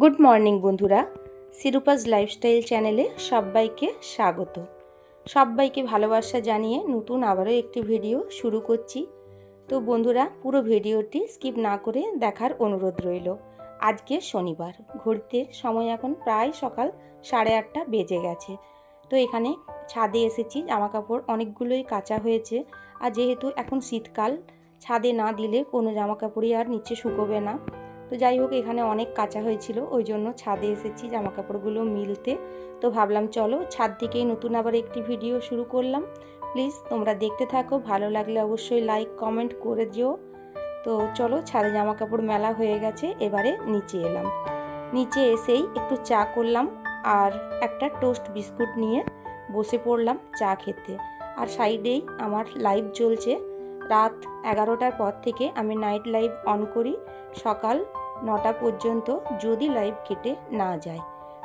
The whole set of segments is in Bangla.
গুড মর্নিং বন্ধুরা। সিরুপাস লাইফস্টাইল চ্যানেলে সবাইকে স্বাগত। সবাইকে ভালোবাসা জানিয়ে নতুন আবারও একটি ভিডিও শুরু করছি। তো বন্ধুরা, পুরো ভিডিওটি স্কিপ না করে দেখার অনুরোধ রইল। আজকে শনিবার ঘুরতে সময় এখন প্রায় সকাল সাড়ে আটটা বেজে গেছে। তো এখানে ছাদে এসেছি জামা কাপড় অনেকগুলোই কাঁচা হয়েছে। আর যেহেতু এখন শীতকাল, ছাদে না দিলে কোনো জামা কাপড়ই আর নিচে শুকোবে না। তো যাই হোক, এখানে অনেক কাঁচা হয়েছিল, ওই জন্য ছাদে এসেছি জামা কাপড়গুলো মিলতে। তো ভাবলাম, চলো ছাদ থেকেই নতুন আবার একটি ভিডিও শুরু করলাম। প্লিজ তোমরা দেখতে থাকো, ভালো লাগলে অবশ্যই লাইক, কমেন্ট করে দিও। তো চলো, ছাদে জামা কাপড় মেলা হয়ে গেছে, এবারে নিচে এলাম। নিচে এসেই একটু চা করলাম আর একটা টোস্ট বিস্কুট নিয়ে বসে পড়লাম চা খেতে। আর সাইডেই আমার লাইভ চলছে রাত এগারোটার পর থেকে আমি নাইট লাইভ অন করি। সকাল নটা পর্যন্ত যদি লাইভ কেটে না যায়।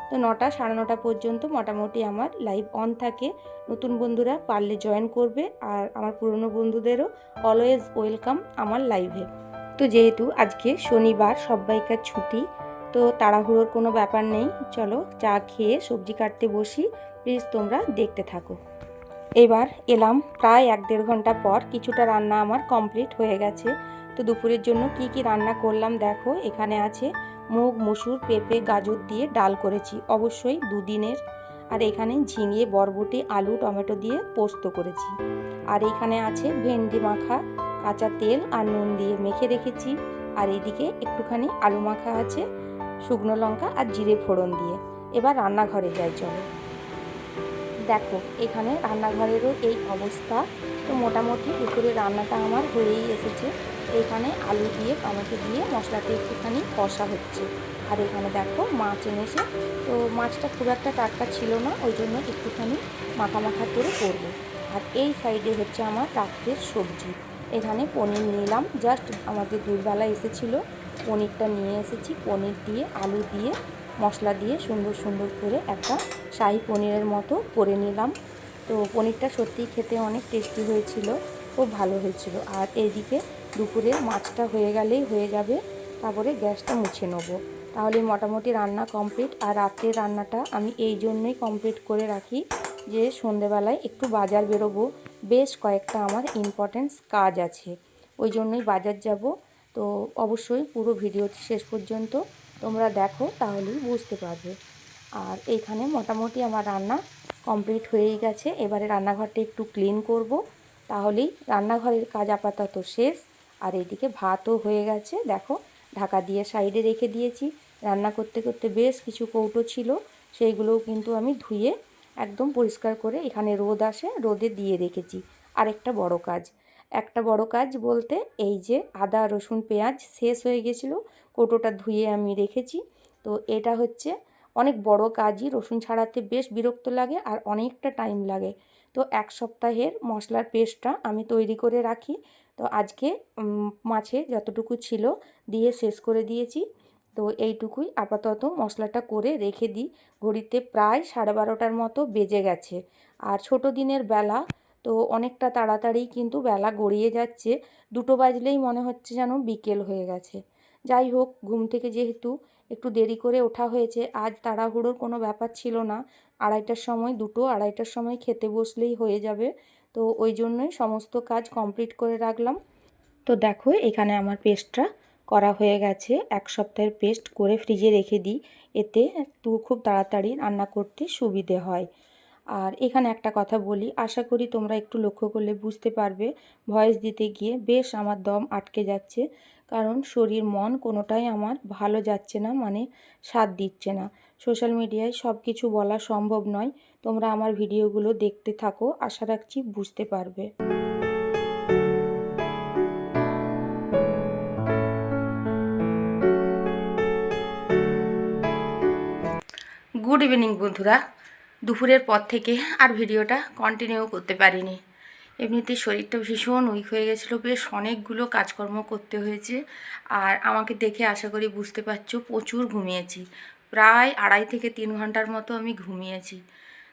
তো নটা সাড়ে নটা পর্যন্ত মোটামুটি আমার লাইভ অন থাকে। নতুন বন্ধুরা পারলে জয়েন করবে আর আমার পুরনো বন্ধুদেরও অলওয়েজ ওয়েলকাম আমার লাইভে তো যেহেতু আজকে শনিবার সবাইকার ছুটি, তো তাড়াহুড়োর কোনো ব্যাপার নেই। চলো চা খেয়ে সবজি কাটতে বসি। প্লিজ তোমরা দেখতে থাকো। এবার এলাম প্রায় এক দেড় ঘণ্টা পর কিছুটা রান্না আমার কমপ্লিট হয়ে গেছে। তো দুপুরের জন্য কি কি রান্না করলাম দেখো, এখানে আছে মুগ, মুসুর, পেঁপে, গাজর দিয়ে ডাল করেছি, অবশ্যই দুদিনের। আর এখানে ঝিঙে, বরবটি, আলু, টমেটো দিয়ে পোস্ত করেছি। আর এখানে আছে ভেন্ডি মাখা, কাঁচা তেল আর নুন দিয়ে মেখে রেখেছি। আর এইদিকে একটুখানি আলু মাখা আছে, শুকনো লঙ্কা আর জিরে ফোড়ন দিয়ে। এবার রান্নাঘরে যাই, চলো। দেখো, এখানে রান্নাঘরেরও এই অবস্থা। তো মোটামুটি দুপুরে রান্নাটা আমার হয়েই এসেছে। এখানে আলু দিয়ে, টমেটো দিয়ে মশলাটা একটুখানি কষা হচ্ছে। আর এখানে দেখো মাছ এনেছে। তো মাছটা খুব একটা টাটকা ছিল না, ওই জন্য একটুখানি মাখা মাখা করে করব। আর এই সাইডে হচ্ছে আমার রাত্রের সবজি। এখানে পনির নিলাম। জাস্ট আমাদের দুধবেলা এসেছিল। পনিরটা নিয়ে এসেছি। পনির দিয়ে, আলু দিয়ে মশলা দিয়ে সুন্দর সুন্দর করে একটা শাহি পনিরের মতো করে নিলাম। তো পনিরটা সত্যিই খেতে অনেক টেস্টি হয়েছিল, খুব ভালো হয়েছিল। আর এইদিকে দুপুরে মাছটা হয়ে গেলেই হয়ে যাবে, তারপরে গ্যাসটা মুছে নেব। তাহলে মোটামুটি রান্না কমপ্লিট আর রাত্রের রান্নাটা আমি এই জন্যই কমপ্লিট করে রাখি যে সন্ধেবেলায় একটু বাজার বেরোবো। বেশ কয়েকটা আমার ইম্পর্টেন্স কাজ আছে, ওই জন্যই বাজার যাব। তো অবশ্যই পুরো ভিডিওটি শেষ পর্যন্ত তোমরা দেখো, তাহলেই বুঝতে পারবে। আর এইখানে মোটামুটি আমার রান্না কমপ্লিট হয়েই গেছে। এবারে রান্নাঘরটা একটু ক্লিন করব। তাহলেই রান্নাঘরের কাজ আপাতত শেষ। আর এইদিকে ভাতও হয়ে গেছে। দেখো, ঢাকা দিয়ে সাইডে রেখে দিয়েছি। রান্না করতে করতে বেশ কিছু কৌটো ছিল। সেইগুলোও কিন্তু আমি ধুয়ে একদম পরিষ্কার করে এখানে রোদ আসে, রোদে দিয়ে রেখেছি। আর একটা বড় কাজ একটা বড় কাজ বলতে এই যে আদা, রসুন, পেঁয়াজ শেষ হয়ে গেছিল, কৌটোটা ধুয়ে আমি রেখেছি। তো এটা হচ্ছে অনেক বড় কাজই, রসুন ছাড়াতে বেশ বিরক্ত লাগে আর অনেকটা টাইম লাগে। তো এক সপ্তাহের মশলার পেস্টটা আমি তৈরি করে রাখি। তো আজকে মাছে যতটুকু ছিল দিয়ে শেষ করে দিয়েছি। তো এইটুকুই আপাতত মশলাটা করে রেখে দিই। ঘড়িতে প্রায় সাড়ে বারোটার মতো বেজে গেছে। আর ছোট দিনের বেলা তো অনেকটা তাড়াতাড়ি কিন্তু বেলা গড়িয়ে যাচ্ছে। দুটো বাজলেই মনে হচ্ছে যেন বিকেল হয়ে গেছে। যাই হোক, ঘুম থেকে যেহেতু একটু দেরি করে ওঠা হয়েছে, আজ তাড়াহুড়োর কোনো ব্যাপার ছিল না। আড়াইটার সময়, দুটো আড়াইটার সময় খেতে বসলেই হয়ে যাবে। তো ওই জন্যই সমস্ত কাজ কমপ্লিট করে রাখলাম। তো দেখো, এখানে আমার পেস্টটা করা হয়ে গেছে। এক সপ্তাহের পেস্ট করে ফ্রিজে রেখে দিই। এতে খুব তাড়াতাড়ি রান্না করতে সুবিধে হয়। আর এখানে একটা কথা বলি, আশা করি তোমরা একটু লক্ষ্য করলে বুঝতে পারবে, ভয়েস দিতে গিয়ে বেশ আমার দম আটকে যাচ্ছে, কারণ শরীর, মন কোনোটাই আমার ভালো যাচ্ছে না মানে সাথ দিচ্ছে না। সোশ্যাল মিডিয়ায় সব কিছু বলা সম্ভব নয়, তোমরা আমার ভিডিওগুলো দেখতে থাকো, আশা রাখছি বুঝতে পারবে। গুড ইভিনিং বন্ধুরা দুপুরের পর থেকে আর ভিডিওটা কন্টিনিউ করতে পারিনি। এমনিতে শরীরটা ভীষণ উইক হয়ে গেছিল, বেশ অনেকগুলো কাজকর্ম করতে হয়েছে। আর আমাকে দেখে আশা করি বুঝতে পারছ, প্রচুর ঘুমিয়েছি। প্রায় আড়াই থেকে তিন ঘণ্টার মতো আমি ঘুমিয়েছি।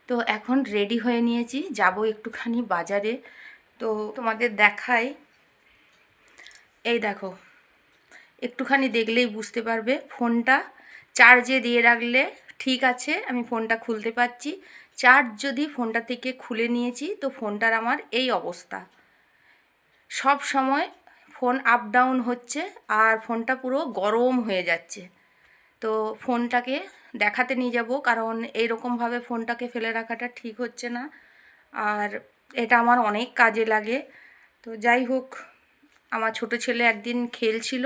তো এখন রেডি হয়ে নিয়েছি, যাব একটুখানি বাজারে। তো তোমাদের দেখাই। এই দেখো, একটুখানি দেখলেই বুঝতে পারবে, ফোনটা চার্জে দিয়ে রাখলে ঠিক আছে, আমি ফোনটা খুলতে পারছি। চার্জ যদি ফোনটা থেকে খুলে নিয়েছি, তো ফোনটার আমার এই অবস্থা। সব সময় ফোন আপ ডাউন হচ্ছে আর ফোনটা পুরো গরম হয়ে যাচ্ছে। তো ফোনটাকে দেখাতে নিয়ে যাব, কারণ এইরকমভাবে ফোনটাকে ফেলে রাখাটা ঠিক হচ্ছে না। আর এটা আমার অনেক কাজে লাগে। তো যাই হোক, আমার ছোট ছেলে একদিন খেলছিল,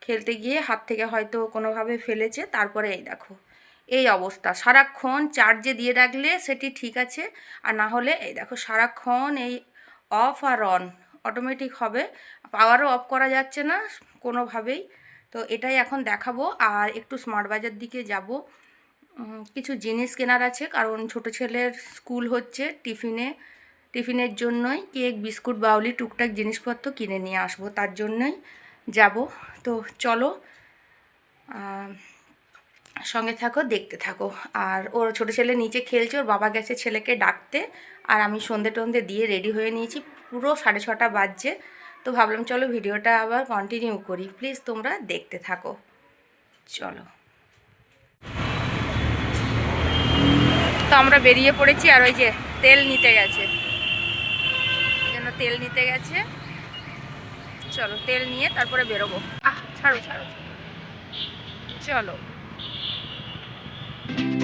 খেলতে গিয়ে হাত থেকে হয়তো কোনোভাবে ফেলেছে, তারপরে এই দেখো। এই অবস্থা। সারাক্ষণ চার্জে দিয়ে রাখলে সেটি ঠিক আছে, আর না হলে এই দেখো সারাক্ষণ এই অফ আর অন অটোমেটিক হবে। পাওয়ারও অফ করা যাচ্ছে না কোনোভাবেই। তো এটাই এখন দেখাবো, আর একটু স্মার্ট বাজার দিকে যাব। কিছু জিনিস কেনার আছে, কারণ ছোট ছেলের স্কুল হচ্ছে টিফিনে। টিফিনের জন্যই কেক, বিস্কুট, বাউলি, টুকটাক জিনিসপত্র কিনে নিয়ে আসব, তার জন্যই যাব। তো চলো সঙ্গে থাকো, দেখতে থাকো। আর ওর ছোটো ছেলে নিচে খেলছে, ওর বাবা গেছে ছেলেকে ডাকতে। আর আমি সন্ধে টন্ধে দিয়ে রেডি হয়ে নিয়েছি, পুরো সাড়ে ছটা বাজছে। তো ভাবলাম, চলো ভিডিওটা আবার কন্টিনিউ করি। প্লিজ তোমরা দেখতে থাকো। চলো। তো আমরা বেরিয়ে পড়েছি, আর ওই যে তেল নিতে গেছে। জন্য তেল নিতে গেছে। চলো, তেল নিয়ে তারপরে বেরোবো। আহ, ছাড়ো ছাড়ো। চলো। thank you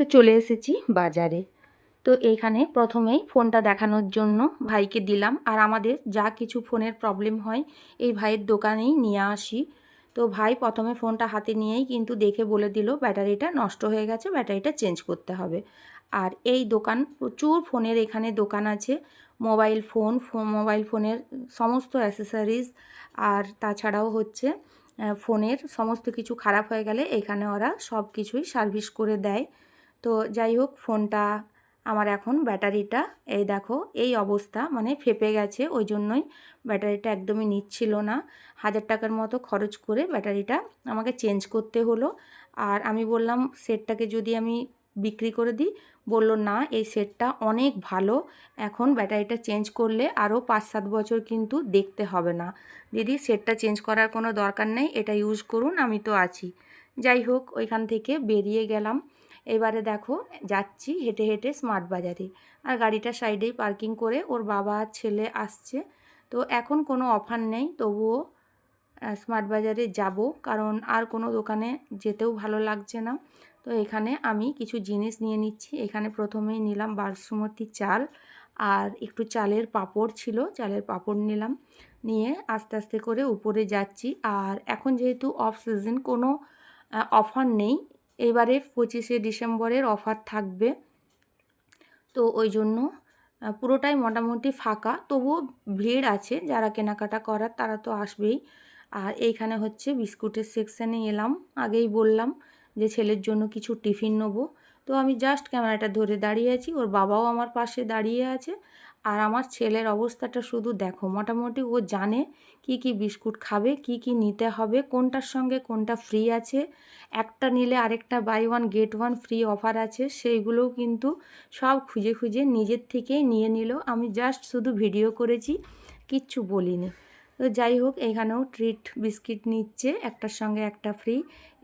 তো চলে এসেছি বাজারে। তো এইখানে প্রথমেই ফোনটা দেখানোর জন্য ভাইকে দিলাম। আর আমাদের যা কিছু ফোনের প্রবলেম হয়, এই ভাইয়ের দোকানেই নিয়ে আসি। তো ভাই প্রথমে ফোনটা হাতে নিয়েই কিন্তু দেখে বলে দিল, ব্যাটারিটা নষ্ট হয়ে গেছে, ব্যাটারিটা চেঞ্জ করতে হবে। আর এই দোকান, প্রচুর ফোনের এখানে দোকান আছে। মোবাইল ফোন মোবাইল ফোনের সমস্ত অ্যাসেসারিজ আর তাছাড়াও হচ্ছে ফোনের সমস্ত কিছু খারাপ হয়ে গেলে এখানে ওরা সব কিছুই সার্ভিস করে দেয়। তো যাই হোক, ফোনটা, আমার এখন ব্যাটারিটা, এই দেখো, এই অবস্থা মানে ফেপে গেছে, ওই জন্যই ব্যাটারিটা একদমই নিচ্ছিল না। হাজার টাকার মতো খরচ করে ব্যাটারিটা আমাকে চেঞ্জ করতে হলো। আর আমি বললাম, সেটটাকে যদি আমি বিক্রি করে দিই? বলল, না, এই সেটটা অনেক ভালো। এখন ব্যাটারিটা চেঞ্জ করলে আরও পাঁচ সাত বছর কিন্তু দেখতে হবে না। দিদি, সেটটা চেঞ্জ করার কোনো দরকার নেই, এটা ইউজ করুন, আমি তো আছি। যাই হোক, ওইখান থেকে বেরিয়ে গেলাম। এবারে দেখো, যাচ্ছি হেঁটে হেঁটে স্মার্ট বাজারে। আর গাড়িটা সাইডেই পার্কিং করে ওর বাবা ছেলে আসছে। তো এখন কোনো অফার নেই, তবুও স্মার্ট বাজারে যাব। কারণ আর কোনো দোকানে যেতেও ভালো লাগছে না। তো এখানে আমি কিছু জিনিস নিয়ে নিচ্ছি। এখানে প্রথমেই নিলাম বাসমতি চাল আর একটু চালের পাঁপড় ছিল, চালের পাঁপড় নিলাম। নিয়ে আস্তে আস্তে করে উপরে যাচ্ছি। আর এখন যেহেতু অফ সিজন কোনো অফার নেই এবারে পঁচিশে ডিসেম্বরের অফার থাকবে। তো ওই জন্য পুরোটাই মোটামুটি ফাঁকা। তবুও ভিড় আছে, যারা কেনাকাটা করার তারা তো আসবেই। আর এইখানে হচ্ছে বিস্কুটের সেকশানে এলাম, আগেই বললাম যে ছেলের জন্য কিছু টিফিন নেব। তো আমি জাস্ট ক্যামেরাটা ধরে দাঁড়িয়ে আছি, ওর বাবাও আমার পাশে দাঁড়িয়ে আছে। আর আমার ছেলের অবস্থাটা শুধু দেখো, মোটামুটি ও জানে কি কি বিস্কুট খাবে, কি কি নিতে হবে, কোনটার সঙ্গে কোনটা ফ্রি আছে। একটা নিলে আরেকটা buy one get one free offer আছে, সেইগুলোও কিন্তু সব খুঁজে খুঁজে নিজের থেকেই নিয়ে নিল। আমি জাস্ট শুধু ভিডিও করেছি, কিচ্ছু বলিনি। তো যাই হোক, এখানেও ট্রিট বিস্কিট নিচ্ছে, একটার সঙ্গে একটা ফ্রি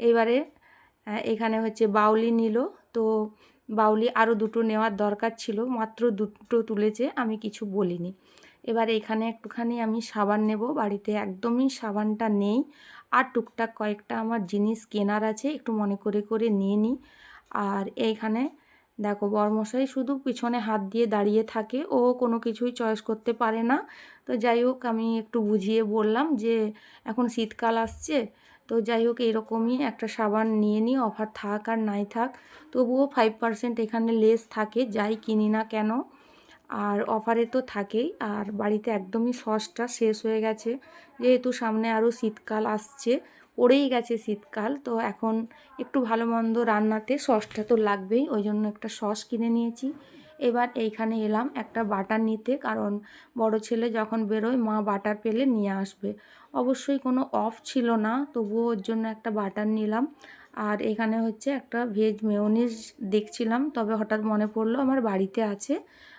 এবারে এখানে হচ্ছে বাউলি নিল। তো বাউলি আরও দুটো নেওয়ার দরকার ছিল, মাত্র দুটো তুলেছে, আমি কিছু বলিনি। এবার এখানে একটুখানি আমি সাবান নেব, বাড়িতে একদমই সাবানটা নেই, আর টুকটাক কয়েকটা আমার জিনিস কেনার আছে, একটু মনে করে করে নিয়ে নিই। আর এইখানে দেখো, বরমশাই শুধু পিছনে হাত দিয়ে দাঁড়িয়ে থাকে, ও কোনো কিছুই চয়েস করতে পারে না। তো যাই হোক, আমি একটু বুঝিয়ে বললাম যে এখন শীতকাল আসছে তো যাই হোক, এরকমই একটা সাবান নিয়ে নিই অফার থাক আর নাই থাক। তবুও ফাইভ পার্সেন্ট এখানে লেস থাকে, যাই কিনি না কেন। আর অফারে তো থাকেই, আর বাড়িতে একদমই সসটা শেষ হয়ে গেছে। যেহেতু সামনে আরও শীতকাল আসছে, পড়েই গেছে শীতকাল, তো এখন একটু ভালো মন্দ রান্নাতে সসটা তো লাগবেই, ওই জন্য একটা সস কিনে নিয়েছি। এবার এইখানে এলাম একটা বাটার নিতে, কারণ বড় ছেলে যখন বেরোয় মা বাটার পেলে নিয়ে আসবে। অবশ্যই কোনো অফ ছিল না, তবুও ওর জন্য একটা বাটার নিলাম। আর এখানে হচ্ছে একটা ভেজ মেয়নিজ দেখছিলাম, তবে হঠাৎ মনে পড়ল আমার বাড়িতে আছে,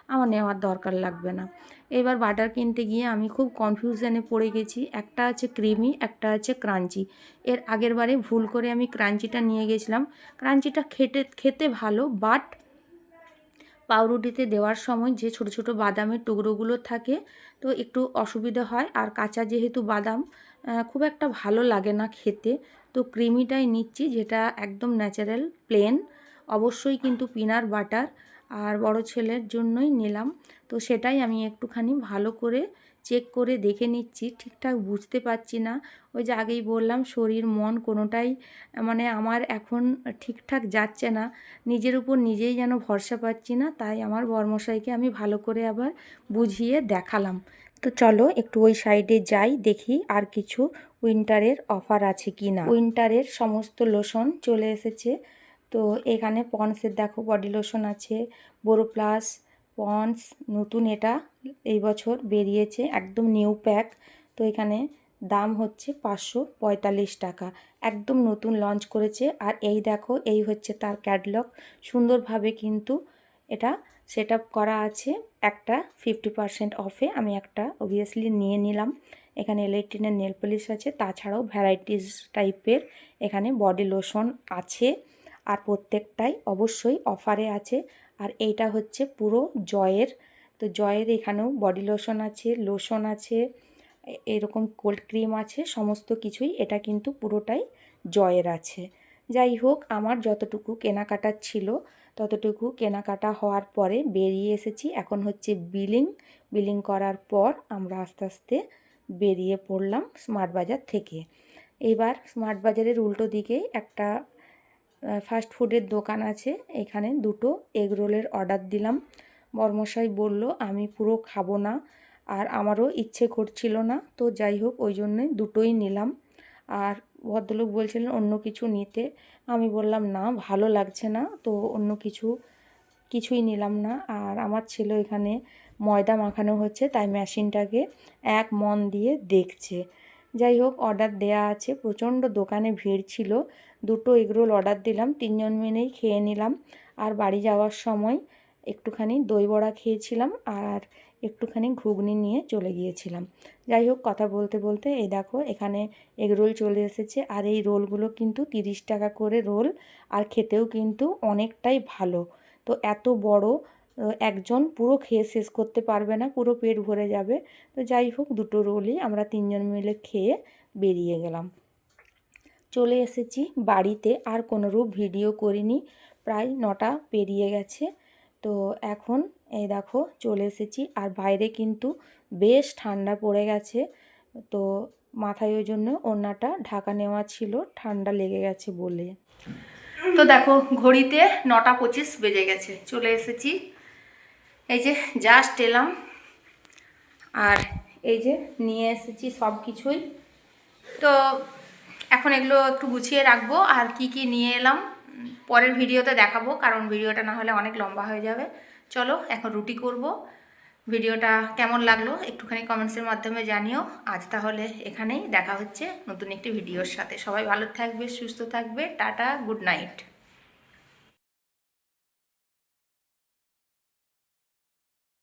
আমার নেওয়ার দরকার লাগবে না। এবার বাটার কিনতে গিয়ে আমি খুব কনফিউশনে পড়ে গেছি, একটা আছে ক্রিমি, একটা আছে ক্রাঞ্চি। এর আগের বারে ভুল করে আমি ক্রাঞ্চিটা নিয়ে গেছিলাম। ক্রাঞ্চিটা খেতে খেতে ভালো, বাট পাউরুটিতে দেওয়ার সময় যে ছোট ছোট বাদামের টুকরোগুলো থাকে, তো একটু অসুবিধা হয়। আর কাঁচা যেহেতু বাদাম খুব একটা ভালো লাগে না খেতে। তো ক্রিমিটাই নিচ্ছি, যেটা একদম ন্যাচারাল, প্লেন। অবশ্যই কিন্তু পিনার বাটার আর বড় ছেলের জন্যই নিলাম। তো সেটাই আমি একটুখানি ভালো করে চেক করে দেখে নিচ্ছি, ঠিকঠাক বুঝতে পারছি না। ওই যে আগেই বললাম, শরীর, মন কোনোটাই মানে আমার এখন ঠিকঠাক যাচ্ছে না। নিজের উপর নিজেই যেন ভরসা পাচ্ছি না, তাই আমার বর্মশাইকে আমি ভালো করে আবার বুঝিয়ে দেখালাম। তো চলো একটু ওই সাইডে যাই, দেখি আর কিছু উইন্টারের অফার আছে কি না উইন্টারের সমস্ত লোশন চলে এসেছে। তো এখানে পন্সের দেখো বডি লোশন আছে বোরো প্লাস পন্স নতুন এটা এই বছর বেরিয়েছে, একদম নিউ প্যাক। তো এখানে দাম হচ্ছে পাঁচশো পঁয়তাল্লিশ টাকা। একদম নতুন লঞ্চ করেছে। আর এই দেখো, এই হচ্ছে তার ক্যাটলগ। সুন্দরভাবে কিন্তু এটা সেট করা আছে। একটা ফিফটি পারসেন্ট অফে আমি একটা অবভিয়াসলি নিয়ে নিলাম। এখানে ইলেকট্রিনের নেল পলিশ আছে, তাছাড়াও ভ্যারাইটিস টাইপের এখানে বডি লোশন আছে। আর প্রত্যেকটাই অবশ্যই অফারে আছে। আর এইটা হচ্ছে পুরো জয়ের, তো জয়ের এখানেও বডি লোশন আছে লোশন আছে, এরকম কোল্ড ক্রিম আছে, সমস্ত কিছুই এটা কিন্তু পুরোটাই জয়ের আছে। যাই হোক, আমার যতটুকু কেনাকাটার ছিল, ততটুকু কেনাকাটা হওয়ার পরে বেরিয়ে এসেছি। এখন হচ্ছে বিলিং বিলিং করার পর আমরা আস্তে আস্তে বেরিয়ে পড়লাম স্মার্ট বাজার থেকে। এবার স্মার্ট বাজারের উল্টো দিকেই একটা ফাস্ট ফুডের দোকান আছে। এখানে দুটো এগ রোলের অর্ডার দিলাম। বর্মশাই বলল, আমি পুরো খাব না আর আমারও ইচ্ছে করছিল না। তো যাই হোক, ওই জন্যে দুটোই নিলাম। আর ভদ্রলোক বলছিলেন, অন্য কিছু নিতে। আমি বললাম, না, ভালো লাগছে না। তো অন্য কিছু, কিছুই নিলাম না। আর আমার ছেলে এখানে ময়দা মাখানো হচ্ছে, তাই মেশিনটাকে এক মন দিয়ে দেখছে। যাই হোক অর্ডার দেয়া আছে। প্রচণ্ড দোকানে ভিড় ছিল। দুটো এগরোল অর্ডার দিলাম, তিনজন মিলেই খেয়ে নিলাম। আর বাড়ি যাওয়ার সময় একটুখানি দই বড়া খেয়েছিলাম আর একটুখানি ঘুগনি নিয়ে চলে গিয়েছিলাম। যাই হোক, কথা বলতে বলতে এই দেখো, এখানে এগরোল চলে এসেছে। আর এই রোলগুলো কিন্তু তিরিশ টাকা করে রোল, আর খেতেও কিন্তু অনেকটাই ভালো। তো এত বড় একজন পুরো খেয়ে শেষ করতে পারবে না, পুরো পেট ভরে যাবে। তো যাই হোক, দুটো রোলই আমরা তিনজন মিলে খেয়ে বেরিয়ে গেলাম। চলে এসেছি বাড়িতে, আর কোনোরূপ ভিডিও করিনি। প্রায় নটা পেরিয়ে গেছে। তো এখন এই দেখো, চলে এসেছি। আর বাইরে কিন্তু বেশ ঠান্ডা পড়ে গেছে। তো মাথায় ওই জন্য ওড়নাটা ঢাকা নেওয়া ছিল, ঠান্ডা লেগে গেছে বলে। তো দেখো, ঘড়িতে নটা পঁচিশ বেজে গেছে। চলে এসেছি এই যে জাস্ট এলাম। আর এই যে নিয়ে এসেছি সব কিছুই তো এখন এগুলো একটু গুছিয়ে রাখব। আর কি কি নিয়ে এলাম, পরের ভিডিওতে দেখাবো। কারণ ভিডিওটা না হলে অনেক লম্বা হয়ে যাবে। চলো এখন রুটি করব। ভিডিওটা কেমন লাগল একটুখানি কমেন্টসের মাধ্যমে জানিও। আজ তাহলে এখানেই দেখা হচ্ছে নতুন একটি ভিডিওর সাথে। সবাই ভালো থাকবে, সুস্থ থাকবে। Tata good night